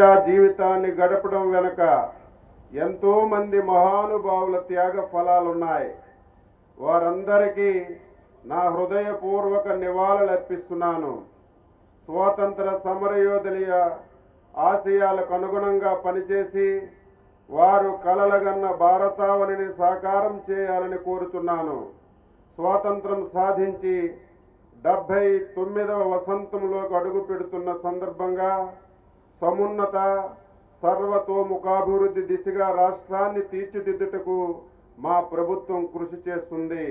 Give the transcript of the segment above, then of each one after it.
అనిత్య జీవితాన్ని గడపడం వెనుక ఎంతో మంది మహానుభావుల త్యాగ ఫలాలున్నాయి. వారందరికీ నా హృదయపూర్వక నివాళులు అర్పిస్తున్నాను. స్వాతంత్ర సమరయోధుల ఆశయాలకు అనుగుణంగా పనిచేసి వారు కలలగన్న భారతావనిని సాకారం చేయాలని కోరుతున్నాను. స్వాతంత్రం సాధించి డెబ్బై తొమ్మిదవ వసంతంలోకి అడుగు పెడుతున్న సందర్భంగా సమున్నత సర్వతోముఖాభివృద్ధి దిశగా రాష్ట్రాన్ని తీర్చిదిద్దుటకు మా ప్రభుత్వం కృషి చేస్తుంది.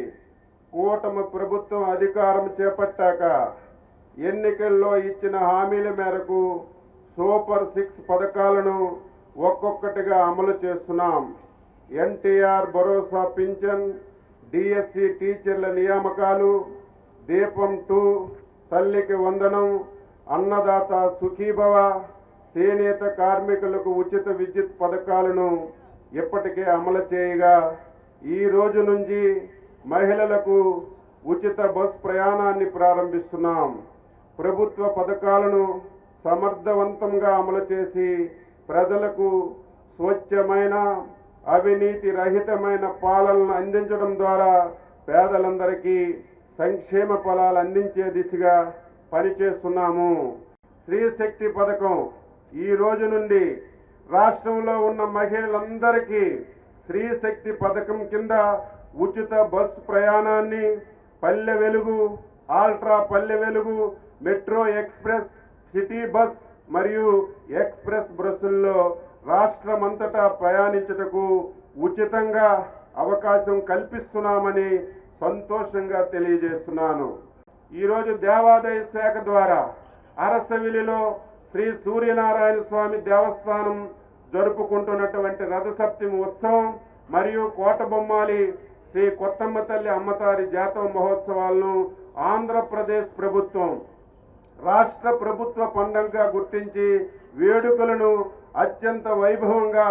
కూటమి ప్రభుత్వం అధికారం చేపట్టాక ఎన్నికల్లో ఇచ్చిన హామీల మేరకు సూపర్ సిక్స్ పథకాలను ఒక్కొక్కటిగా అమలు చేస్తున్నాం. ఎన్టీఆర్ భరోసా పింఛన్ డిఎస్సి టీచర్ల నియామకాలు దీపం టూ తల్లికి వందనం అన్నదాత సుఖీభవ చేనేత కార్మికులకు ఉచిత విద్యుత్ పథకాలను ఇప్పటికే అమలు చేయగా ఈ రోజు నుంచి మహిళలకు ఉచిత బస్ ప్రయాణాన్ని ప్రారంభిస్తున్నాం. ప్రభుత్వ పథకాలను సమర్థవంతంగా అమలు చేసి ప్రజలకు స్వచ్ఛమైన అవినీతి రహితమైన పాలనను అందించడం ద్వారా పేదలందరికీ సంక్షేమ ఫలాలు అందించే దిశగా పనిచేస్తున్నాము. స్త్రీశక్తి పథకం ఈ రోజు నుండి రాష్ట్రంలో ఉన్న మహిళలందరికీ స్త్రీశక్తి పథకం కింద ఉచిత బస్సు ప్రయాణాన్ని పల్లె Velugu ultra Palle Velugu metro express city bus మరియు ఎక్స్ప్రెస్ బస్సుల్లో రాష్ట్రమంతటా ప్రయాణించుటకు ఉచితంగా అవకాశం కల్పిస్తున్నామని సంతోషంగా తెలియజేస్తున్నాను. ఈరోజు దేవాదాయ శాఖ ద్వారా అరసవిలిలో శ్రీ సూర్యనారాయణ స్వామి దేవస్థానం జరుపుకుంటున్నటువంటి రథసప్తమి ఉత్సవం మరియు కోటబొమ్మాలి శ్రీ కొత్తమ్మ తల్లి అమ్మతారి జాతవ మహోత్సవాలను ఆంధ్రప్రదేశ్ ప్రభుత్వం రాష్ట్ర ప్రభుత్వ పండగగా గుర్తించి వేడుకలను అత్యంత వైభవంగా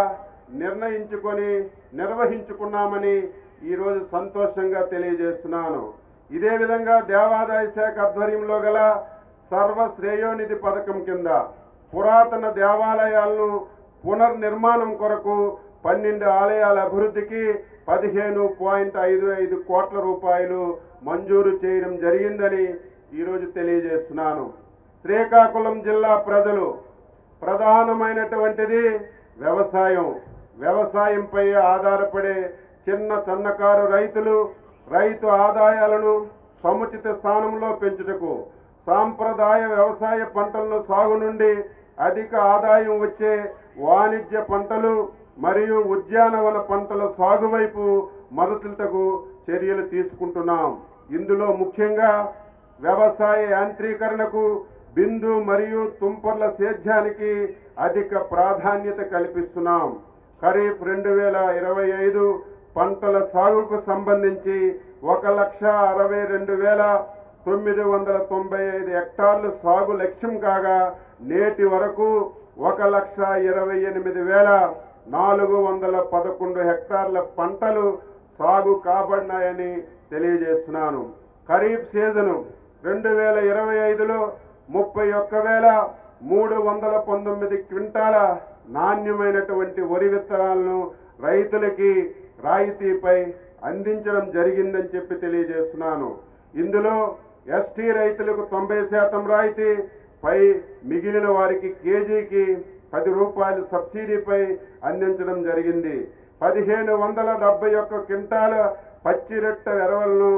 నిర్ణయించుకొని నిర్వహించుకున్నామని ఈరోజు సంతోషంగా తెలియజేస్తున్నాను. ఇదే విధంగా దేవాదాయ శాఖ ఆధ్వర్యంలో గల సర్వ శ్రేయోనిధి పథకం కింద పురాతన దేవాలయాలను పునర్నిర్మాణం కొరకు పన్నెండు ఆలయాల అభివృద్ధికి పదిహేను పాయింట్ ఐదు ఐదు కోట్ల రూపాయలు మంజూరు చేయడం జరిగిందని ఈరోజు తెలియజేస్తున్నాను. శ్రీకాకుళం జిల్లా ప్రజలు ప్రధానమైనటువంటిది వ్యవసాయం. వ్యవసాయంపై ఆధారపడే చిన్న సన్నకారు రైతులు రైతు ఆదాయాలను సముచిత స్థానంలో పెంచుటకు సాంప్రదాయ వ్యవసాయ పంటలను సాగు నుండి అధిక ఆదాయం వచ్చే వాణిజ్య పంటలు మరియు ఉద్యానవన పంటల సాగు వైపు మద్దతులకు చర్యలు తీసుకుంటున్నాం. ఇందులో ముఖ్యంగా వ్యవసాయ యాంత్రీకరణకు బిందు మరియు తుంపర్ల సేద్యానికి అధిక ప్రాధాన్యత కల్పిస్తున్నాం. ఖరీఫ్ రెండు వేల ఇరవై ఐదు పంటల సాగుకు సంబంధించి ఒక లక్ష అరవై రెండు వేల తొమ్మిది వందల తొంభై ఐదు హెక్టార్లు సాగు లక్ష్యం కాగా నేటి వరకు ఒక లక్ష ఇరవై ఎనిమిది వేల నాలుగు వందల పదకొండు హెక్టార్ల పంటలు సాగు కాబడినాయని తెలియజేస్తున్నాను. ఖరీఫ్ సీజను రెండు వేల ఇరవై ఐదులో ముప్పై ఒక్క వేల మూడు వందల పంతొమ్మిది క్వింటాల నాణ్యమైనటువంటి వరి విత్తనాలను రైతులకి రాయితీపై అందించడం జరిగిందని చెప్పి తెలియజేస్తున్నాను. ఇందులో ఎస్టీ రైతులకు తొంభై శాతం రాయితీ పై మిగిలిన వారికి కేజీకి పది రూపాయలు సబ్సిడీపై అందించడం జరిగింది. పదిహేను వందల డెబ్బై ఒక్క క్వింటాల పచ్చిరొట్ట ఎరువులను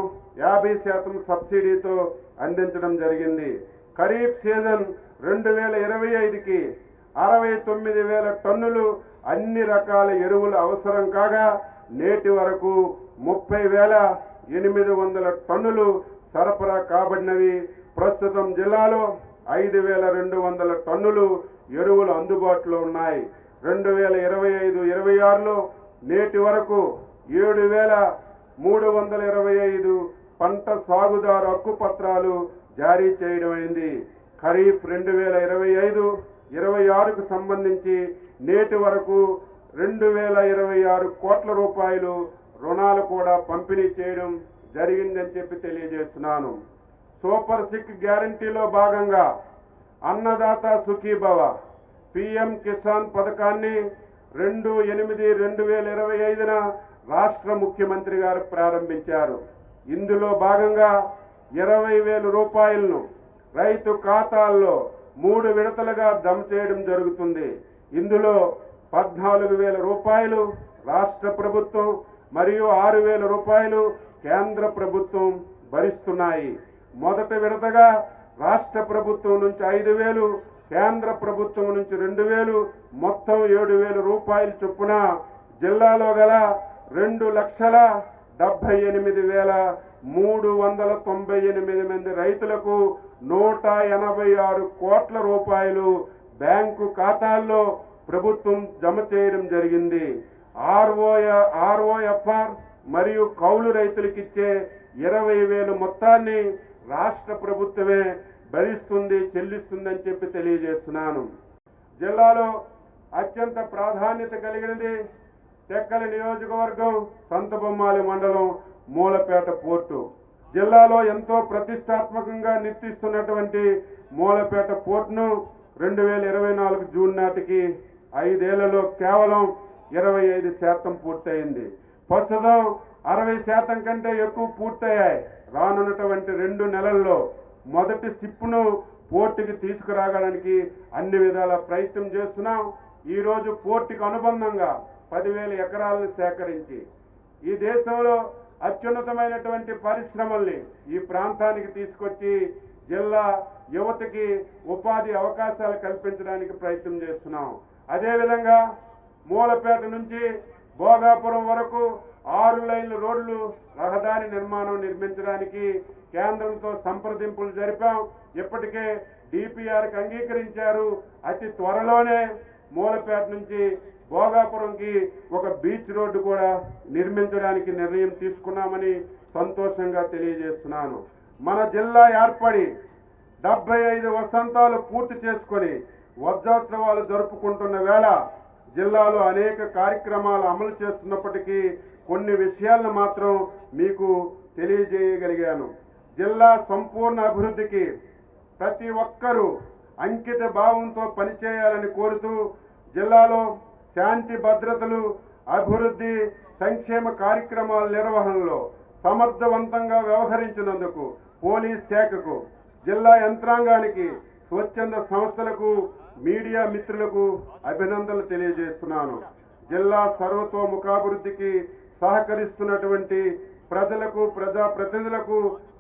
యాభై శాతం సబ్సిడీతో అందించడం జరిగింది. ఖరీఫ్ సీజన్ రెండు వేల ఇరవై ఐదుకి అరవై తొమ్మిది వేల టన్నులు అన్ని రకాల ఎరువులు అవసరం కాగా నేటి వరకు ముప్పై వేల ఎనిమిది వందల టన్నులు సరఫరా కాబడినవి ప్రస్తుతం జిల్లాలో ఐదు వేల రెండు వందల టన్నులు ఎరువులు అందుబాటులో ఉన్నాయి. రెండు వేల ఇరవై ఐదు ఇరవై ఆరులో నేటి వరకు ఏడు వేల మూడు వందల ఇరవై ఐదు పంట సాగుదారు హక్కు పత్రాలు జారీ చేయడమైంది ఖరీఫ్ రెండు వేల ఇరవై ఐదు ఇరవై ఆరుకు సంబంధించి నేటి వరకు రెండు వేల ఇరవై ఆరు కోట్ల రూపాయలు రుణాలు కూడా పంపిణీ చేయడం జరిగిందని చెప్పి తెలియజేస్తున్నాను. సూపర్ సిక్ గ్యారంటీలో భాగంగా అన్నదాత సుఖీభవ పిఎం కిసాన్ పథకాన్ని రెండు ఎనిమిది రెండు వేల ఇరవై ఐదున రాష్ట్ర ముఖ్యమంత్రి గారు ప్రారంభించారు. ఇందులో భాగంగా ఇరవై వేల రూపాయలను రైతు ఖాతాల్లో మూడు విడతలుగా జమ చేయడం జరుగుతుంది. ఇందులో పద్నాలుగు వేల రూపాయలు రాష్ట్ర ప్రభుత్వం మరియు ఆరు వేల రూపాయలు కేంద్ర ప్రభుత్వం భరిస్తున్నాయి. మొదటి విడతగా రాష్ట్ర ప్రభుత్వం నుంచి ఐదు వేలు కేంద్ర ప్రభుత్వం నుంచి రెండు వేలు మొత్తం ఏడు వేల రూపాయల చొప్పున జిల్లాలో గల రెండు లక్షల డెబ్బై ఎనిమిది వేల మూడు వందల తొంభై ఎనిమిది మంది రైతులకు నూట ఎనభై ఆరు కోట్ల రూపాయలు బ్యాంకు ఖాతాల్లో ప్రభుత్వం జమ చేయడం జరిగింది. ఆర్ఓ ఆర్ఓఎఫ్ఆర్ మరియు కౌలు రైతులకిచ్చే ఇరవై వేలు మొత్తాన్ని రాష్ట్ర ప్రభుత్వమే భరిస్తుంది చెల్లిస్తుందని చెప్పి తెలియజేస్తున్నాను. జిల్లాలో అత్యంత ప్రాధాన్యత కలిగినది తెక్కల నియోజకవర్గం సంతబొమ్మాలి మండలం మూలపేట పోర్టు. జిల్లాలో ఎంతో ప్రతిష్టాత్మకంగా నిర్తిస్తున్నటువంటి మూలపేట పోర్టును రెండు వేల ఇరవై నాలుగు జూన్ నాటికి ఐదేళ్ళలో కేవలం ఇరవై ఐదు శాతం పూర్తయింది. ప్రస్తుతం అరవై శాతం కంటే ఎక్కువ పూర్తయ్యాయి. రానున్నటువంటి రెండు నెలల్లో మొదటి సిప్పును పోర్టుకి తీసుకురాగడానికి అన్ని విధాల ప్రయత్నం చేస్తున్నాం. ఈరోజు పోర్టుకు పోర్టుకి అనుబంధంగా పదివేల ఎకరాలను సేకరించి ఈ దేశంలో అత్యున్నతమైనటువంటి పరిశ్రమల్ని ఈ ప్రాంతానికి తీసుకొచ్చి జిల్లా యువతకి ఉపాధి అవకాశాలు కల్పించడానికి ప్రయత్నం చేస్తున్నాం. అదేవిధంగా మూలపేట నుంచి భోగాపురం వరకు ఆరు లైన్ల రోడ్లు రహదారి నిర్మాణం నిర్మించడానికి కేంద్రంతో సంప్రదింపులు జరిపాం. ఇప్పటికే డిపిఆర్కి అంగీకరించారు. అతి త్వరలోనే మూలపేట నుంచి భోగాపురంకి ఒక బీచ్ రోడ్డు కూడా నిర్మించడానికి నిర్ణయం తీసుకున్నామని సంతోషంగా తెలియజేస్తున్నాను. మన జిల్లా ఏర్పడి డెబ్బై ఐదు వసంతాలు పూర్తి చేసుకొని వజ్రోత్సవాలు జరుపుకుంటున్న వేళ జిల్లాలో అనేక కార్యక్రమాలు అమలు చేస్తున్నప్పటికీ కొన్ని విషయాలను మాత్రం మీకు తెలియజేయగలిగాను. జిల్లా సంపూర్ణ అభివృద్ధికి ప్రతి ఒక్కరూ అంకిత భావంతో పనిచేయాలని కోరుతూ జిల్లాలో శాంతి భద్రతలు అభివృద్ధి సంక్షేమ కార్యక్రమాల నిర్వహణలో సమర్థవంతంగా వ్యవహరించినందుకు పోలీస్ శాఖకు జిల్లా యంత్రాంగానికి స్వచ్ఛంద సంస్థలకు మీడియా మిత్రులకు అభినందనలు తెలియజేస్తున్నాను. జిల్లా సర్వతోముఖాభివృద్ధికి సహకరిస్తున్నటువంటి ప్రజలకు ప్రజా ప్రతినిధులకు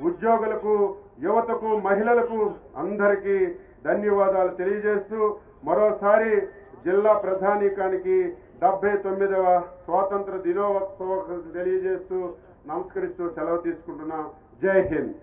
ఉద్యోగులకు యువతకు మహిళలకు అందరికీ ధన్యవాదాలు తెలియజేస్తూ మరోసారి జిల్లా ప్రధానికానికి డెబ్బై తొమ్మిదవ స్వాతంత్ర దినోత్సవం తెలియజేస్తూ నమస్కరిస్తూ సెలవు తీసుకుంటున్నాం. జై హింద్.